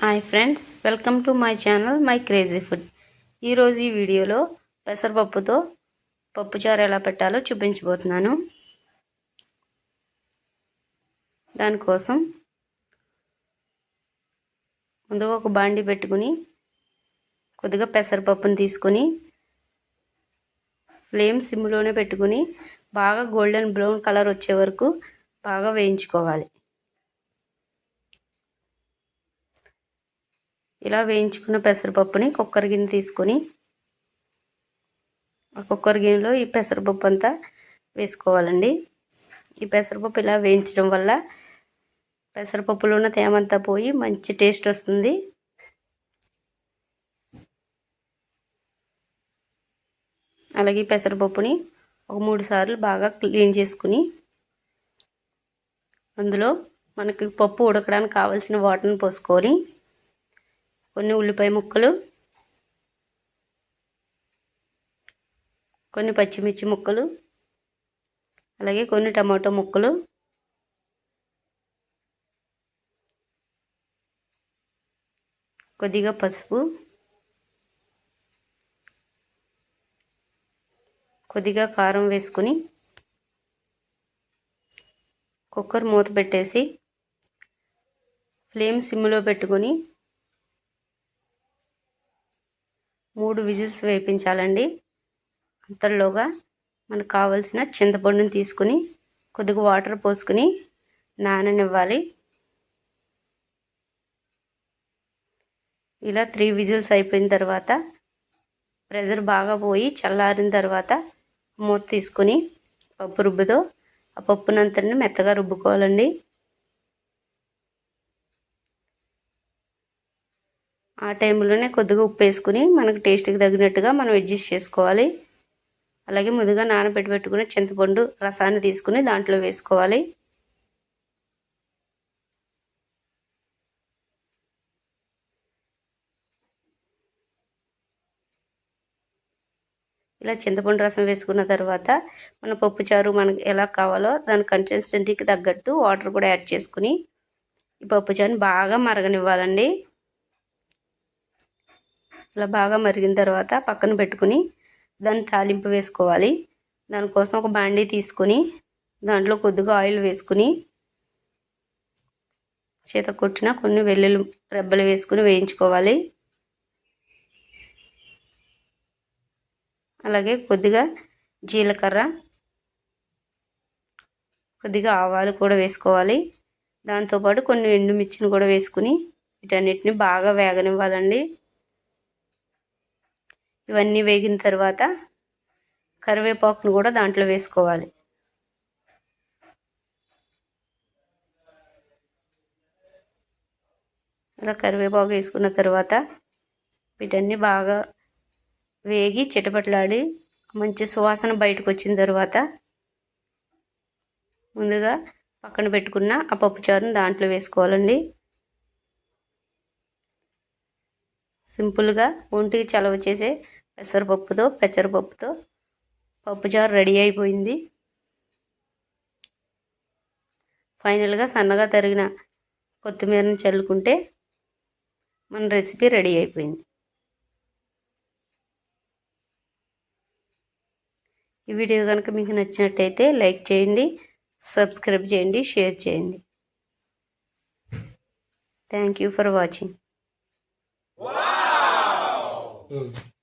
Hi friends welcome to my channel my crazy food. ఈరోజు ఈ వీడియోలో పెసరపప్పుతో పప్పుచారు ఎలా పెట్టాలో చూపించబోతున్నాను. దానికోసం ముందుగా ఒక బాండి పెట్టుకుని కొద్దిగా పెసరపప్పుని తీసుకొని ఫ్లేమ్ సిమ్లోనే పెట్టుకుని బాగా గోల్డెన్ బ్రౌన్ కలర్ వచ్చే వరకు బాగా వేయించుకోవాలి. ఇలా వేయించుకున్న పెసరపప్పుని కుక్కర్ గిన్నె తీసుకొని ఆ కుక్కర్ గిన్నెలో ఈ పెసరపప్పు అంతా వేసుకోవాలండి. ఈ పెసరపప్పు ఇలా వేయించడం వల్ల పెసరపప్పులో ఉన్న తేమంతా పోయి మంచి టేస్ట్ వస్తుంది. అలాగే పెసరపప్పుని ఒక మూడు సార్లు బాగా క్లీన్ చేసుకుని అందులో మనకి పప్పు ఉడకడానికి కావాల్సిన వాటర్ని పోసుకొని కొన్ని ఉల్లిపాయ ముక్కలు కొన్ని పచ్చిమిర్చి ముక్కలు అలాగే కొన్ని టమాటో ముక్కలు కొద్దిగా పసుపు కొద్దిగా కారం వేసుకుని కుక్కర్ మూత పెట్టేసి ఫ్లేమ్ సిమ్లో పెట్టుకొని మూడు విజిల్స్ వేపించాలండి. అంతలోగా మనకు కావలసిన చింతపండుని తీసుకుని కొద్దిగా వాటర్ పోసుకుని నాననివ్వాలి. ఇలా త్రీ విజిల్స్ అయిపోయిన తర్వాత ప్రెజర్ బాగా పోయి చల్లారిన తర్వాత మూత తీసుకుని పప్పు రుబ్బుతో ఆ పప్పునంతటిని మెత్తగా రుబ్బుకోవాలండి. ఆ టైంలోనే కొద్దిగా ఉప్పు వేసుకుని మనకు టేస్ట్కి తగినట్టుగా మనం అడ్జస్ట్ చేసుకోవాలి. అలాగే ముందుగా నానబెట్టి పెట్టుకుని చింతపండు రసాన్ని తీసుకుని దాంట్లో వేసుకోవాలి. ఇలా చింతపండు రసం వేసుకున్న తర్వాత మన పప్పుచారు మనకు ఎలా కావాలో దాని కన్సిస్టెంటీకి తగ్గట్టు వాటర్ కూడా యాడ్ చేసుకుని ఈ పప్పుచారుని బాగా మరగనివ్వాలండి. ఇలా బాగా మరిగిన తర్వాత పక్కన పెట్టుకుని దాన్ని తాలింపు వేసుకోవాలి. దానికోసం ఒక బాండీ తీసుకొని దాంట్లో కొద్దిగా ఆయిల్ వేసుకుని చేత కొట్టిన కొన్ని వెల్లుల్లి రెబ్బలు వేసుకుని వేయించుకోవాలి. అలాగే కొద్దిగా జీలకర్ర కొద్దిగా ఆవాలు కూడా వేసుకోవాలి. దాంతోపాటు కొన్ని ఎండుమిర్చిని కూడా వేసుకుని వీటన్నిటిని బాగా వేగనివ్వాలండి. ఇవన్నీ వేగిన తర్వాత కరివేపాకును కూడా దాంట్లో వేసుకోవాలి. ఇలా కరివేపాకు వేసుకున్న తర్వాత వీటన్నీ బాగా వేగి చిటపట్లాడి మంచి సువాసన బయటకు వచ్చిన తర్వాత ముందుగా పక్కన పెట్టుకున్న ఆ పప్పుచారుని దాంట్లో వేసుకోవాలండి. సింపుల్గా ఒంటికి చలవ చేసే పెసరపప్పుతో పెసరపప్పుతో పప్పుచారు రెడీ అయిపోయింది. ఫైనల్గా సన్నగా తరిగిన కొత్తిమీరని చల్లుకుంటే మన రెసిపీ రెడీ అయిపోయింది. ఈ వీడియో కనుక మీకు నచ్చినట్టయితే లైక్ చేయండి సబ్స్క్రైబ్ చేయండి షేర్ చేయండి. Thank you for watching. Mm.